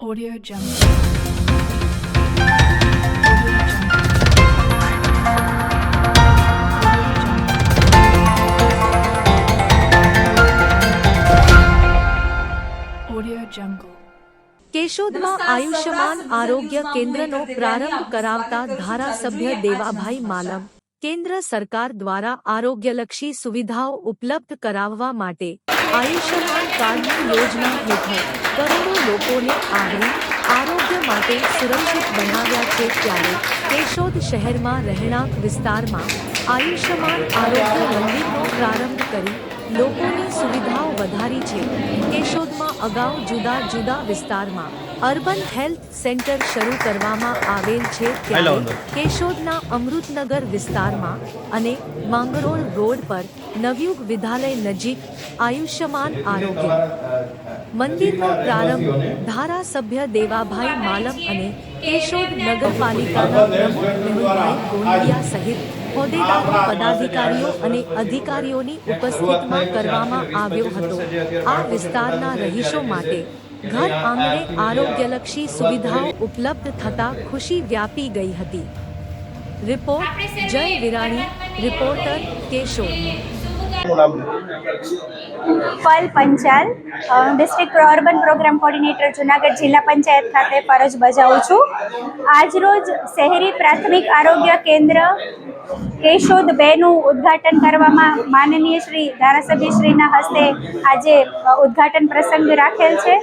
Audio Jungle. Audio Jungle. કેશોદમાં Ayushman આરોગ્ય કેન્દ્રનો પ્રારંભ કરાવતા ધારાસભ્ય દેવાભાઈ માલમ કેન્દ્ર સરકાર દ્વારા આરોગ્યલક્ષી સુવિધાઓ ઉપલબ્ધ કરાવવા માટે આયુષ્યમાન કાર્ડની યોજના હેઠળ કરોડો લોકોને આવરી આરોગ્ય માટે સુરક્ષિત બનાવ્યા છે ત્યારે કેશોદ શહેરમાં રહેણાંક વિસ્તારમાં આયુષ્યમાન આરોગ્ય મંદિરનો પ્રારંભ કરી લોકોની સુવિધાઓ વધારી છે. કેશોદમાં અગાઉ જુદા જુદા વિસ્તારમાં અર્બન હેલ્થ સેન્ટર શરૂ કરવામાં આવેલ છે ત્યારે કેશોદના અમૃતનગર વિસ્તારમાં અને માંગરોળ રોડ પર નવયુગ વિદ્યાલય નજીક આયુષ્યમાન આરોગ્ય. મંદિરનો પ્રારંભ ધારાસભ્ય દેવાભાઈ માલમ અને કેશોદ નગરપાલિકાના પ્રમુખ મેહુલભાઈ ગોંડિયા સહિત હોદ્દેદારો પદાધિકારીઓ અને અધિકારીઓની ઉપસ્થિતિમાં કરવામાં આવ્યો હતો. આ વિસ્તારના રહીશો માટે ઘર આંગણે આરોગ્યલક્ષી સુવિધાઓ ઉપલબ્ધ થતા ખુશી વ્યાપી ગઈ હતી. રિપોર્ટ જય Virani, reporter Keshod Pal Panchal. District urban program coordinator Junagadh જિલ્લા પંચાયત ખાતે ફરજ બજાવું છું. આજરોજ શહેરી પ્રાથમિક આરોગ્ય કેન્દ્ર કેશોદ બેનું ઉદ્ઘાટન કરવામાં માનનીય શ્રી ધારાસભ્ય શ્રીના હસ્તે આજે ઉદ્ઘાટન પ્રસંગ રાખેલ છે.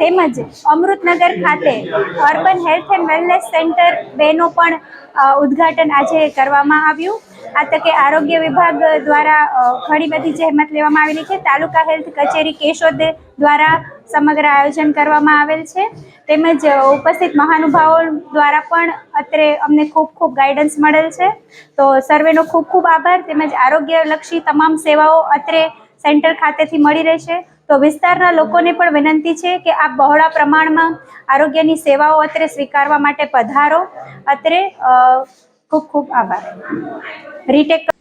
તેમજ અમૃતનગર ખાતે urban health and wellness centre બેનું પણ ઉદ્ઘાટન આજે કરવામાં આવ્યું. આ તકે આરોગ્ય વિભાગ દ્વારા ઘણી બધી જહેમત લેવામાં આવેલી છે, તાલુકા હેલ્થ કચેરી કેશોદ દ્વારા સમગ્ર આયોજન કરવામાં આવેલ છે. તેમજ ઉપસ્થિત મહાનુભાવો દ્વારા પણ અત્રે અમને ખૂબ ખૂબ ગાઈડન્સ મળેલ છે. તો સર્વેનો ખૂબ ખૂબ આભાર. તેમજ આરોગ્યલક્ષી તમામ સેવાઓ અત્રે સેન્ટર ખાતેથી મળી રહેશે. તો વિસ્તારના લોકોને પણ વિનંતી છે કે આ બહોળા પ્રમાણમાં આરોગ્યની સેવાઓ અત્રે સ્વીકારવા માટે પધારો. અત્રે ખૂબ ખૂબ આભાર. રીટેક